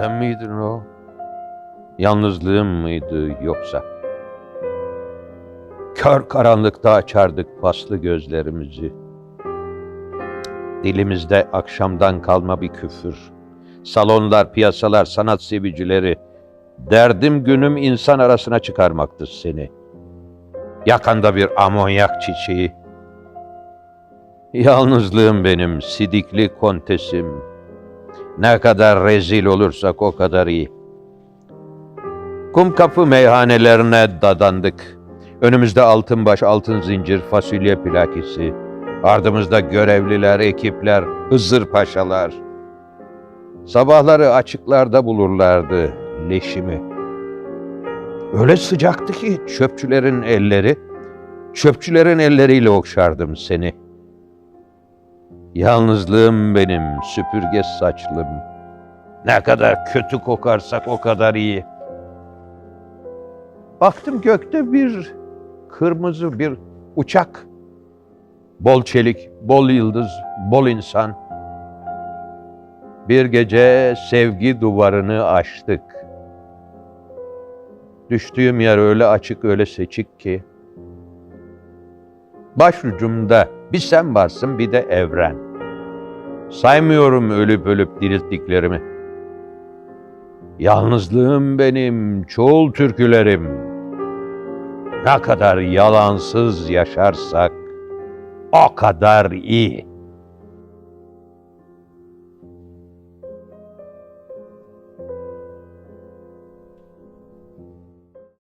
Sen miydin o? Yalnızlığım mıydı yoksa? Kör karanlıkta açardık paslı gözlerimizi. Dilimizde akşamdan kalma bir küfür. Salonlar, piyasalar, sanat sevicileri. Derdim günüm insan arasına çıkarmaktı seni. Yakanda bir amonyak çiçeği. Yalnızlığım benim, sidikli kontesim. Ne kadar rezil olursak o kadar iyi. Kum kapı meyhanelerine dadandık. Önümüzde altın baş, altın zincir, fasulye plakisi. Ardımızda görevliler, ekipler, Hızır paşalar. Sabahları açıklarda bulurlardı leşimi. Öyle sıcaktı ki çöpçülerin elleri, çöpçülerin elleriyle okşardım seni. Yalnızlığım benim, süpürge saçlım. Ne kadar kötü kokarsak o kadar iyi. Baktım gökte bir kırmızı bir uçak. Bol çelik, bol yıldız, bol insan. Bir gece sevgi duvarını aştık. Düştüğüm yer öyle açık, öyle seçik ki. Başucumda bir sen varsın bir de evren. Saymıyorum ölüp ölüp dirilttiklerimi. Yalnızlığım benim, çoğul türkülerim. Ne kadar yalansız yaşarsak o kadar iyi.